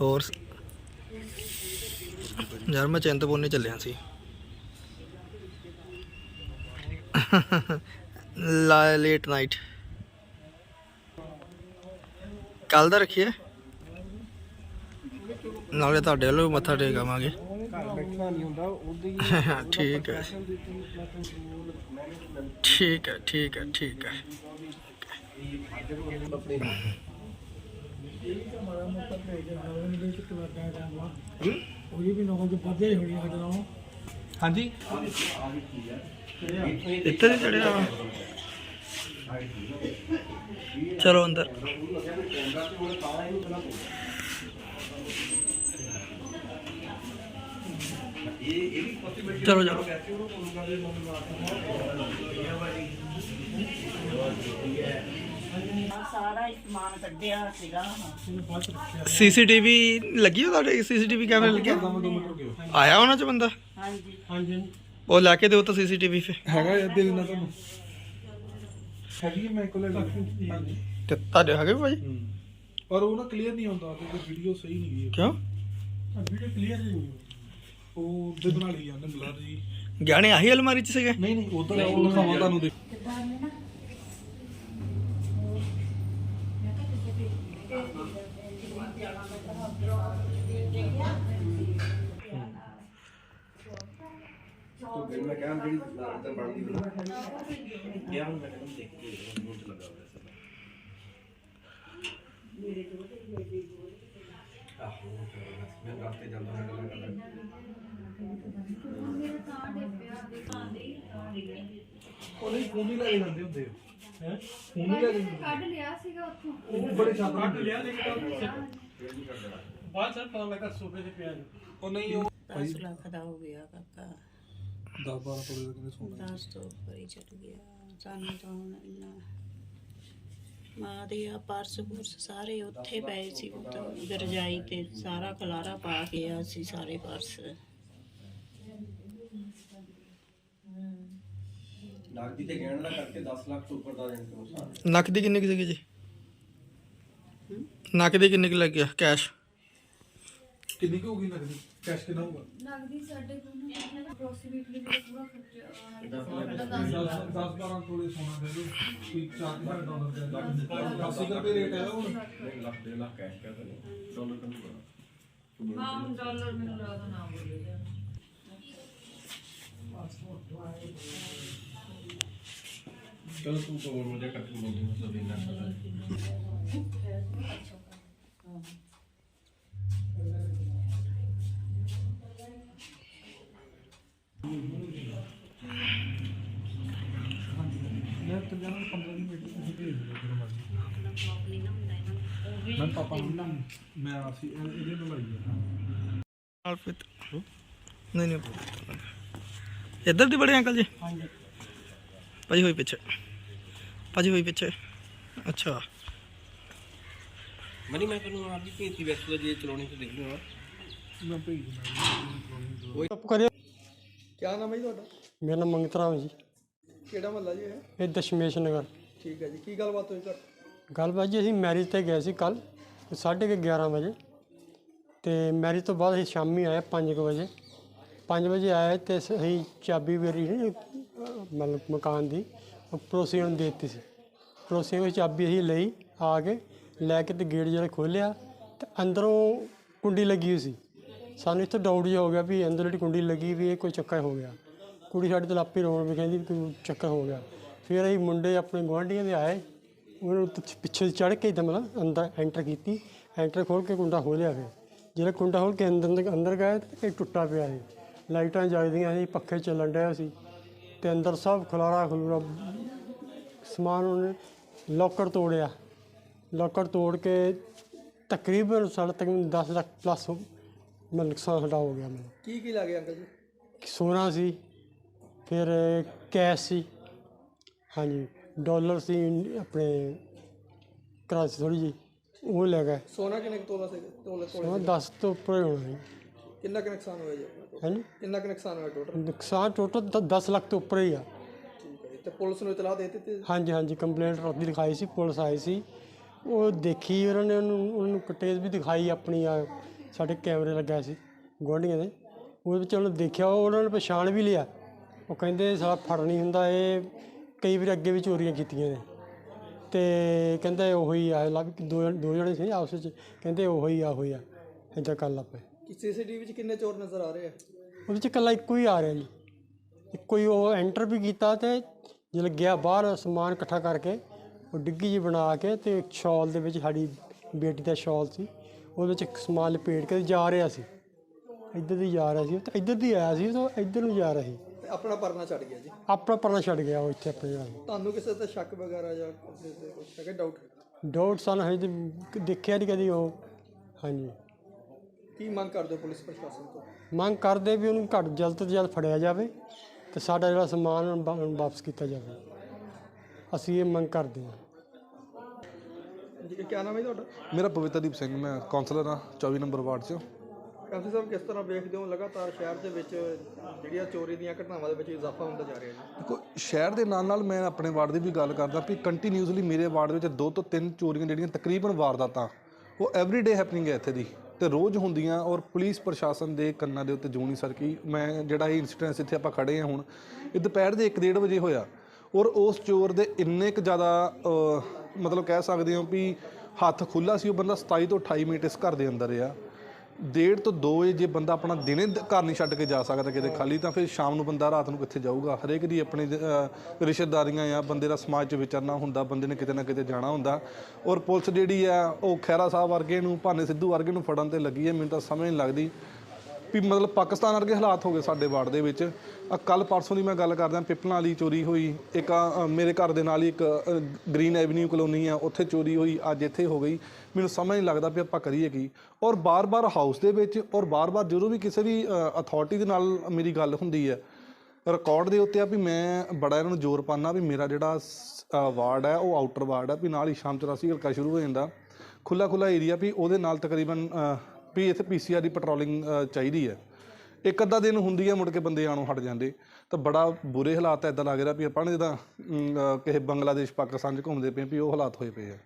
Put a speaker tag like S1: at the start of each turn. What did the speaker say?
S1: ਹੋਰ? ਯਾਰ ਮੈਂ ਚਿੰਤਪੁਰਨੀ ਚੱਲਿਆ ਸੀ। ਲਾ ਲੇਟ ਨਾਈਟ ਕੱਲ ਦਾ ਰੱਖੀਏ? ਨਾਲੇ ਤੁਹਾਡੇ ਵੱਲੋਂ ਵੀ ਮੱਥਾ ਟੇਕ ਆਵਾਂਗੇ। ਠੀਕ ਹੈ। ਠੀਕ ਹੈ ਠੀਕ ਹੈ ਠੀਕ ਹੈ।
S2: ਉਹਦੀ ਵੀ ਨੌਕਰੀ ਵੱਧੇ ਹੀ? ਹੋਣੀ ਸਾਡੇ ਨਾਲੋਂ ਹਾਂਜੀ।
S1: ਇੱਥੇ ਚੜਿਆ ਚਲੋ ਅੰਦਰ। ਚਲੋ ਚਲੋ
S3: ਸਾਰਾ ਹੀ ਸਮਾਨ ਕੱਢਿਆ ਸੀਗਾ।
S1: ਸੀਸੀਟੀਵੀ ਲੱਗੀ ਹੋ ਤੁਹਾਡੇ? ਸੀਸੀਟੀਵੀ ਕੈਮਰਾ ਲੱਗਿਆ ਆਇਆ ਉਹਨਾਂ ਚ ਬੰਦਾ?
S3: ਹਾਂਜੀ।
S2: ਹਾਂਜੀ
S1: ਉਹ ਲੈ ਕੇ ਦਿਓ ਤਾਂ ਸੀਸੀਟੀਵੀ ਫੇ।
S2: ਹੈਗਾ ਇਹ ਦਿਲ ਨਾ ਤੁਹਾਨੂੰ। ਹੈਗੀ ਹੈ ਮੇਰੇ ਕੋਲ ਹਾਂਜੀ।
S1: ਤੇ ਤੁਹਾਡੇ ਹੈਗੇ ਭਾਜੀ?
S2: ਪਰ ਉਹ ਨਾ ਕਲੀਅਰ ਨਹੀਂ ਆਉਂਦਾ ਤੇ ਵੀਡੀਓ ਸਹੀ ਨਹੀਂ ਗਈ
S1: ਕਿਉਂ?
S2: ਵੀਡੀਓ ਕਲੀਅਰ ਨਹੀਂ ਉਹ ਦੇ ਬਣਾ ਲਈ ਜਾਂਦੇ ਬਲਰ ਜੀ।
S1: ਗਹਿਣੇ ਆਹੀ ਅਲਮਾਰੀ ਚ ਸੀਗੇ?
S2: ਨਹੀਂ ਨਹੀਂ ਉਧਰ ਉਹ ਦਿਖਾਵਾਂ ਤੁਹਾਨੂੰ। ਦੇ ਉਹ ਨਹੀਂ ਫੋਨ ਹੀ ਲੈ ਕੇ ਜਾਂਦੇ ਹੁੰਦੇ ਹੈ? ਫੋਨ ਹੀ ਲੈ ਕੇ
S4: ਕੱਢ ਲਿਆ ਸੀਗਾ ਉੱਥੋਂ।
S2: ਉਹ ਬੜੇ ਛਾਪ ਕੱਢ ਲਿਆ ਲੇਕਿਨ ਬਾਅਦ ਸਰ ਪਤਾ ਲੱਗਾ ਸੋਫੇ ਤੇ ਪਿਆ ਉਹ ਨਹੀਂ ਉਹ
S3: 10 ਲੱਖ ਦਾ ਹੋ ਗਿਆ ਕਾਕਾ।
S2: 10 12 ਤੋਲੇ ਦਾ ਕਿੰਨੇ ਸੋਨਾ
S3: 10 ਤੋਂ ਉੱਪਰ ਹੀ ਚਲ ਗਿਆ। ਸਾਨੂੰ ਤਾਂ ਹੁਣ ਇੰਨਾ ਮਾਂ ਦੇ ਆ ਪਰਸ ਪੁਰਸ ਸਾਰੇ ਉੱਥੇ ਪਏ ਸੀ ਉੱਤੇ ਰਜਾਈ ਤੇ ਸਾਰਾ ਖਲਾਰਾ ਪਾ ਕੇ ਆ ਸੀ ਸਾਰੇ ਪਰਸ।
S5: ਨਗਦੀ ਤੇ ਗਹਿਣ ਦਾ ਕਰਕੇ 10 ਲੱਖ ਤੋਂ ਉੱਪਰ ਦਾ ਦੇਣ ਤੋਂ
S1: ਨੱਕ ਦੀ ਕਿੰਨੀ ਕੁ ਸੀਗੀ ਜੀ? ਨੱਕ ਦੀ ਕਿੰਨੀ ਕੁ ਲੱਗ ਗਿਆ ਕੈਸ਼
S2: ਕਿੰਨੀ ਕੁ ਹੋਗੀ ਨਗਦੀ ਕੈਸ਼ ਕਿੰਨਾ ਹੋਊਗਾ?
S4: ਲੱਗਦੀ ਸਾਡੇ ਕੋਲ ਅਪਰੋਕਸੀਮੇਟਲੀ ਪੂਰਾ ਖਰਚਾ
S2: 10 12 ਤੋਲੇ ਸੋਨਾ ਦੇ ਦੋ ਕੋਈ 4000 ਡਾਲਰ ਦੇ ਲੱਖ 80 ਰੁਪਏ ਰੇਟ ਹੈ ਹੁਣ?
S5: ਨਹੀਂ ਲੱਖ ਡੇਢ ਲੱਖ ਕੈਸ਼ ਕਹਿੰਦੇ ਨੇ ਡਾਲਰ ਤਾਂ ਨਹੀਂ
S4: ਹਾਂ ਹੁਣ ਡਾਲਰ ਮੈਨੂੰ ਲੱਗਦਾ ਨਾ ਬੋਲੇ
S5: ਚਲੋ ਤੂੰ ਕੋਲ ਮੁਝੇ ਕੱਟ ਲਈ ਮਤਲਬ ਇੰਨਾ ਸਾਰਾ
S2: ਮੈਂ ਤਾਂ ਜਾਨਾਂ 15 ਦੀ ਮੀਟਿੰਗ ਤੁਸੀਂ ਭੇਜ ਦਿਓ ਜਦੋਂ ਮਰਜ਼ੀ ਮੈਂ ਪਾਪਾ ਨੂੰ ਮੈਂ ਆ ਸੀ ਇਹ- ਇਹਦੇ ਨਾਲ ਲਾਈ ਹੈ
S1: ਨਾਲ ਫਿਰ ਨਹੀਂ ਨਹੀਂ ਇੱਧਰ ਦੀ ਬੜੇ ਅੰਕਲ ਜੀ।
S2: ਹਾਂਜੀ।
S1: ਭਾਜੀ ਹੋਈ ਪਿੱਛੇ। ਭਾਜੀ ਹੋਈ ਪਿੱਛੇ। ਅੱਛਾ।
S5: ਮਨੀ ਮੈਂ ਤੈਨੂੰ ਆਪਦੀ ਭੇਤੀ ਵੈਸੇ ਜੇ ਚਲਾਉਣੀ ਤੇ ਦੇਖ ਲਿਓ।
S2: ਮੈਂ ਭੇਜ ਦਿੰਦਾ
S6: ਚੁੱਪ ਕਰਿਓ
S1: ਕੀ ਨਾਮ ਹੈ ਜੀ ਤੁਹਾਡਾ?
S6: ਮੇਰਾ ਨਾਮ ਮੰਗਤ ਰਾਮ ਜੀ।
S1: ਕਿਹੜਾ ਮਹੱਲਾ ਜੀ ਇਹ?
S6: ਇਹ ਦਸ਼ਮੇਸ਼ ਨਗਰ।
S1: ਠੀਕ ਹੈ ਜੀ। ਕੀ ਗੱਲਬਾਤ ਹੋਈ ਘਰ
S6: ਗੱਲਬਾਤ ਜੀ ਅਸੀਂ ਮੈਰਿਜ ਤੇ ਗਏ ਸੀ ਕੱਲ ਸਾਢੇ ਕੁ 11 ਵਜੇ। ਤੇ ਮੈਰਿਜ ਤੋਂ ਬਾਅਦ ਅਸੀਂ ਸ਼ਾਮੀ ਆਏ 5 ਵਜੇ। 5 ਵਜੇ ਆਏ ਤੇ ਅਸੀਂ ਚਾਬੀ ਮੇਰੀ ਸੀ, ਅਹ ਮਤਲਬ ਮਕਾਨ ਦੀ ਉਹ ਪੜੋਸੀਆਂ ਨੂੰ ਦੇ ਦਿੱਤੀ ਸੀ। ਪੜੋਸੀਆਂ ਦੀ ਚਾਬੀ ਅਸੀਂ ਲਈ ਆ ਕੇ ਲੈ ਕੇ ਤੇ ਗੇਟ ਜਿਹੜਾ ਖੋਲ੍ਹਿਆ ਤੇ ਅੰਦਰੋਂ ਕੁੰਡੀ ਲੱਗੀ ਹੋਈ ਸੀ। ਸਾਨੂੰ ਇੱਥੇ ਡਾਊਟ ਜਿਹਾ ਹੋ ਗਿਆ ਵੀ ਅੰਦਰ ਜਿਹੜੀ ਕੁੰਡੀ ਲੱਗੀ ਵੀ ਇਹ ਕੋਈ ਚੱਕਰ ਹੋ ਗਿਆ। ਕੁੜੀ ਸਾਡੇ ਤੋਂ ਲਾਪੀ ਰੋਣ ਵੀ ਕਹਿੰਦੀ ਵੀ ਕੋਈ ਚੱਕਰ ਹੋ ਗਿਆ। ਫਿਰ ਅਸੀਂ ਮੁੰਡੇ ਆਪਣੇ ਗੁਆਂਢੀਆਂ ਦੇ ਆਏ। ਉਹਨੂੰ ਪਿੱਛੇ- ਪਿੱਛੇ ਚੜ੍ਹ ਕੇ ਇੱਦਾਂ ਮਤਲਬ ਅੰਦਰ ਐਂਟਰ ਕੀਤੀ। ਐਂਟਰ ਖੋਲ ਕੇ ਕੁੰਡਾ ਖੋਲ੍ਹਿਆ ਫਿਰ। ਜਿਹੜਾ ਕੁੰਡਾ ਖੋਲ ਕੇ ਅੰਦਰ ਅੰਦਰ ਗਏ ਤੇ ਇਹ ਟੁੱਟਾ ਪਿਆ ਸੀ। ਲਾਈਟਾਂ ਜਗਦੀਆਂ ਸੀ, ਪੱਖੇ ਚੱਲਣ ਡਿਆ ਸੀ। ਤੇ ਅੰਦਰ ਸਭ ਖਲਾਰਾ ਖਲੂਰਾ ਸਮਾਨ ਉਹਨੇ ਲੋਕਰ ਤੋੜਿਆ। ਲੋਕਰ ਤੋੜ ਕੇ ਤਕਰੀਬਨ ਸਾਡੇ ਤਕਰੀਬਨ 10 ਲੱਖ ਪਲੱਸ ਮਤਲਬ ਨੁਕਸਾਨ ਸਾਡਾ ਹੋ ਗਿਆ ਮੈਨੂੰ।
S1: ਕੀ ਕੀ ਲੱਗੇ ਅੰਕਲ ਜੀ?
S6: ਸੋਨਾ ਸੀ ਫਿਰ ਕੈਸ਼ ਸੀ। ਹਾਂਜੀ ਡਾਲਰ ਸੀ ਆਪਣੇ ਕਰਾਚੀ ਥੋੜੀ ਜੀ ਉਹ ਲੈ ਗਏ।
S1: ਸੋਨਾ ਕਿੰਨੇ ਕੁ ਤੋਲਾ ਸੀ ਤੋਲੇ
S6: ਸੋਨਾ 10 ਤੋਂ ਉੱਪਰ ਹੀ ਹੋਣਾ ਜੀ
S1: ਕਿੰਨਾ ਕੁ ਨੁਕਸਾਨ ਹੋਇਆ ਜੀ ਆਪਣਾ total?
S6: ਹਾਂਜੀ।
S1: ਕਿੰਨਾ ਕੁ ਨੁਕਸਾਨ ਹੋਇਆ ਟੋਟਲ
S6: ਨੁਕਸਾਨ ਟੋਟਲ 10 ਲੱਖ ਤੋਂ ਉੱਪਰ ਹੀ ਆ।
S1: ਠੀਕ ਹੈ ਜੀ ਤੇ ਪੁਲਿਸ ਨੂੰ ਇਤਲਾਹ ਦੇ ਦਿੱਤੀ
S6: ਹਾਂਜੀ ਹਾਂਜੀ ਕੰਪਲੇਂਟ ਰਾਤੀ ਲਿਖਾਈ ਸੀ ਪੁਲਿਸ ਆਈ ਸੀ। ਉਹ ਦੇਖੀ ਉਹਨਾਂ ਨੇ ਉਹਨੂੰ ਉਹਨੂੰ ਕਟੇਜ ਵੀ ਦਿਖਾਈ ਆਪਣੀ ਆ ਸਾਡੇ ਕੈਮਰੇ ਲੱਗਾ ਸੀ ਗੁਆਂਢੀਆਂ ਦੇ। ਉਹਦੇ ਵਿੱਚ ਉਹਨੇ ਦੇਖਿਆ ਉਹ ਉਹਨਾਂ ਨੇ ਪਛਾਣ ਵੀ ਲਿਆ। ਉਹ ਕਹਿੰਦੇ ਸਾਲਾ ਫੜ ਨਹੀਂ ਹੁੰਦਾ ਇਹ ਕਈ ਵਾਰ ਅੱਗੇ ਵੀ ਚੋਰੀਆਂ ਕੀਤੀਆਂ ਨੇ। ਤੇ ਕਹਿੰਦਾ ਉਹੀ ਆ ਲੱਗ ਦੋ ਦੋ ਜਣੇ ਸੀ ਆਪਸ ਵਿੱਚ ਕਹਿੰਦੇ ਉਹੀ ਆ ਉਹੀ ਆ ਏਦਾਂ ਕਰ ਲਾ ਪਏ।
S7: ਕਿ ਸੀਸੀਟੀਵੀ ਵਿੱਚ ਕਿੰਨੇ ਚੋਰ ਨਜ਼ਰ ਆ ਰਹੇ ਆ?
S6: ਉਹਦੇ ਚ ਇਕੱਲਾ ਇੱਕੋ ਹੀ ਆ ਰਿਹਾ ਜੀ। ਇੱਕੋ ਹੀ ਉਹ ਐਂਟਰ ਵੀ ਕੀਤਾ ਤੇ ਜਦੋਂ ਗਿਆ ਬਾਹਰ ਸਮਾਨ ਇਕੱਠਾ ਕਰਕੇ ਉਹ ਡਿੱਗੀ ਜੀ ਬਣਾ ਕੇ ਤੇ ਇੱਕ ਸ਼ਾਲ ਦੇ ਵਿੱਚ ਸਾਡੀ ਬੇਟੀ ਦਾ ਸ਼ਾਲ ਸੀ। ਉਹਦੇ ਵਿੱਚ ਇੱਕ ਸਮਾਨ ਲਪੇਟ ਕੇ ਜਾ ਰਿਹਾ ਸੀ। ਇੱਧਰ ਦੀ ਜਾ ਰਿਹਾ ਸੀ ਤੇ ਇੱਧਰ ਦੀ ਆਇਆ ਸੀ ਤੇ ਇੱਧਰ ਨੂੰ ਜਾ ਰਿਹਾ ਸੀ।
S7: ਤੇ ਆਪਣਾ ਪਰਨਾ ਛੱਡ ਗਿਆ ਜੀ।
S6: ਆਪਣਾ ਪਰਨਾ ਛੱਡ ਗਿਆ ਉਹ ਇੱਥੇ ਆਪਣੇ ਨਾਲ
S7: ਤੁਹਾਨੂੰ ਕਿਸੇ ਤੇ ਸ਼ੱਕ ਵਗੈਰਾ ਜਾਂ ਕਿਸੇ ਤੇ ਕੁਝ ਹੈਗਾ ਡਾਊਟ
S6: ਡਾਊਟ ਸਨ ਹਜੇ ਤੇ ਦੇਖਿਆ ਨਹੀਂ ਕਦੀ ਉਹ। ਹਾਂਜੀ।
S7: ਕੀ ਮੰਗ ਕਰਦੇ ਹੋ ਪੁਲਿਸ ਪ੍ਰਸ਼ਾਸਨ ਤੋਂ?
S6: ਮੰਗ ਕਰਦੇ ਵੀ ਉਹਨੂੰ ਘੱਟ ਜਲਦ ਤੋਂ ਜਲਦ ਫੜਿਆ ਜਾਵੇ ਤੇ ਸਾਡਾ ਜਿਹੜਾ ਸਮਾਨ ਵਾ- ਵਾਪਸ ਕੀਤਾ ਜਾਵੇ। ਅਸੀਂ ਇਹ ਮੰਗ ਕਰਦੇ ਹਾਂ।
S7: ਜੀ ਕੀ ਨਾਮ ਹੈ ਜੀ ਤੁਹਾਡਾ?
S2: ਮੇਰਾ ਪਵਿੱਤਰਦੀਪ ਸਿੰਘ ਮੈਂ ਕਾਉਂਸਲਰ ਹਾਂ 24 ਨੰਬਰ ਵਾਰਡ 'ਚ।
S7: ਕਾਂਸੀ ਸਾਹਿਬ ਕਿਸ ਤਰ੍ਹਾਂ ਵੇਖਦੇ ਹੋ ਲਗਾਤਾਰ ਸ਼ਹਿਰ ਦੇ ਵਿੱਚ ਜਿਹੜੀਆਂ ਚੋਰੀ ਦੀਆਂ ਘਟਨਾਵਾਂ ਦੇ ਵਿੱਚ ਇਜ਼ਾਫਾ ਹੁੰਦਾ ਜਾ ਰਿਹਾ ਜੀ?
S2: ਦੇਖੋ ਸ਼ਹਿਰ ਦੇ ਨਾਲ ਨਾਲ ਮੈਂ ਆਪਣੇ ਵਾਰਡ ਦੀ ਵੀ ਗੱਲ ਕਰਦਾ ਵੀ ਕੰਟੀਨਿਊਸਲੀ ਮੇਰੇ ਵਾਰਡ ਵਿੱਚ ਦੋ ਤੋਂ ਤਿੰਨ ਚੋਰੀਆਂ ਜਿਹੜੀਆਂ ਤਕਰੀਬਨ ਵਾਰਦਾਤਾਂ ਉਹ ਐਵਰੀਡੇ ਹੈਪਨਿੰਗ ਹੈ ਇੱਥੇ ਦੀ। ਤੇ ਰੋਜ਼ ਹੁੰਦੀਆਂ ਔਰ ਪੁਲਿਸ ਪ੍ਰਸ਼ਾਸਨ ਦੇ ਕੰਨਾਂ ਦੇ ਉੱਤੇ ਜੂੰ ਨਹੀਂ ਸਰਕੀ ਮੈਂ ਜਿਹੜਾ ਇਹ ਇਨਸੀਡੈਂਸ ਇੱਥੇ ਆਪਾਂ ਖੜੇ ਹਾਂ ਹੁਣ ਇਹ ਦੁਪਹਿਰ ਦੇ 1:30 ਵਜੇ ਹੋਇਆ। ਔਰ ਉਸ ਚੋਰ ਦੇ ਇੰਨੇ ਕੁ ਜ਼ਿਆਦਾ ਮਤਲਬ ਕਹਿ ਸਕਦੇ ਹੋ ਵੀ ਹੱਥ ਖੁੱਲਾ ਸੀ, ਉਹ ਬੰਦਾ 27 ਤੋਂ 28 ਮਿੰਟ ਇਸ ਘਰ ਦੇ ਅੰਦਰ ਆ ਡੇਢ ਤੋਂ 2 ਵਜੇ ਜੇ ਬੰਦਾ ਆਪਣਾ ਦਿਨੇ ਘਰ ਨਹੀਂ ਛੱਡ ਕੇ ਜਾ ਸਕਦਾ ਕਿਤੇ ਖਾਲੀ, ਤਾਂ ਫਿਰ ਸ਼ਾਮ ਨੂੰ ਬੰਦਾ ਰਾਤ ਨੂੰ ਕਿੱਥੇ ਜਾਊਗਾ? ਹਰੇਕ ਦੀ ਆਪਣੀ ਰਿਸ਼ਤੇਦਾਰੀਆਂ ਆ, ਬੰਦੇ ਦਾ ਸਮਾਜ 'ਚ ਵਿਚਰਨਾ ਹੁੰਦਾ, ਬੰਦੇ ਨੇ ਕਿਤੇ ਨਾ ਕਿਤੇ ਜਾਣਾ ਹੁੰਦਾ। ਔਰ ਪੁਲਿਸ ਜਿਹੜੀ ਆ, ਉਹ ਖੈਰਾ ਸਾਹਿਬ ਵਰਗੇ ਨੂੰ, ਭਾਨੇ ਸਿੱਧੂ ਵਰਗੇ ਨੂੰ ਫੜਨ ਤੇ ਲੱਗੀ ਹੈ ਮੈਨੂੰ ਤਾਂ ਸਮਝ ਨਹੀਂ ਲੱਗਦੀ। ਵੀ ਮਤਲਬ ਪਾਕਿਸਤਾਨ ਵਰਗੇ ਹਾਲਾਤ ਹੋ ਗਏ ਸਾਡੇ ਵਾਰਡ ਦੇ ਵਿੱਚ। ਆ ਕੱਲ ਪਰਸੋਂ ਦੀ ਮੈਂ ਗੱਲ ਕਰਦਾ ਪਿੱਪਲਾਂ ਵਾਲੀ ਚੋਰੀ ਹੋਈ। ਇੱਕ ਆਹ, ਮੇਰੇ ਘਰ ਦੇ ਨਾਲ ਹੀ ਇੱਕ ਗ੍ਰੀਨ ਐਵਨਿਊ ਕਲੋਨੀ ਆ ਉੱਥੇ ਚੋਰੀ ਹੋਈ ਅੱਜ ਇੱਥੇ ਹੋ ਗਈ। ਮੈਨੂੰ ਸਮਝ ਨਹੀਂ ਲੱਗਦਾ ਵੀ ਆਪਾਂ ਕਰੀਏ ਕੀ। ਔਰ ਬਾਰ-ਬਾਰ ਹਾਊਸ ਦੇ ਵਿੱਚ ਔਰ ਬਾਰ-ਬਾਰ ਜਦੋਂ ਵੀ ਕਿਸੇ ਵੀ ਅਥਾਰਟੀ ਦੇ ਨਾਲ ਮੇਰੀ ਗੱਲ ਹੁੰਦੀ ਹੈ ਰਿਕਾਰਡ ਦੇ ਉੱਤੇ ਆ ਵੀ ਮੈਂ ਬੜਾ ਇਹਨਾਂ ਨੂੰ ਜ਼ੋਰ ਪਾਣਾ ਵੀ ਮੇਰਾ ਜਿਹੜਾ ਵਾਰਡ ਹੈ ਉਹ ਆਊਟਰ ਵਾਰਡ ਹੈ ਵੀ ਨਾਲ ਹੀ ਸ਼ਾਮ 84 ਹਲਕਾ ਸ਼ੁਰੂ ਹੋ ਜਾਂਦਾ। ਖੁੱਲਾ ਖੁੱਲਾ ਏਰੀਆ ਵੀ ਉਹਦੇ ਨਾਲ ਤਕਰੀਬਨ ਵੀ ਇੱਥੇ ਪੀਸੀਆਰ ਦੀ ਪੈਟਰੋਲਿੰਗ ਚਾਹੀਦੀ ਹੈ। ਇੱਕ ਅੱਧਾ ਦਿਨ ਹੁੰਦੀ ਹੈ ਮੁੜ ਕੇ ਬੰਦੇ ਆਣੋਂ ਹਟ ਜਾਂਦੇ। ਤਾਂ ਬੜਾ ਬੁਰੇ ਹਾਲਾਤ ਐਦਾਂ ਲੱਗ ਰਿਹਾ ਵੀ ਆਪਾਂ ਨੇ ਜਿੱਦਾਂ ਕਿਸੇ ਬੰਗਲਾਦੇਸ਼, ਪਾਕਿਸਤਾਨ 'ਚ ਘੁੰਮਦੇ ਪਏ ਵੀ ਉਹ ਹਾਲਾਤ ਹੋਏ ਪਏ ਆ।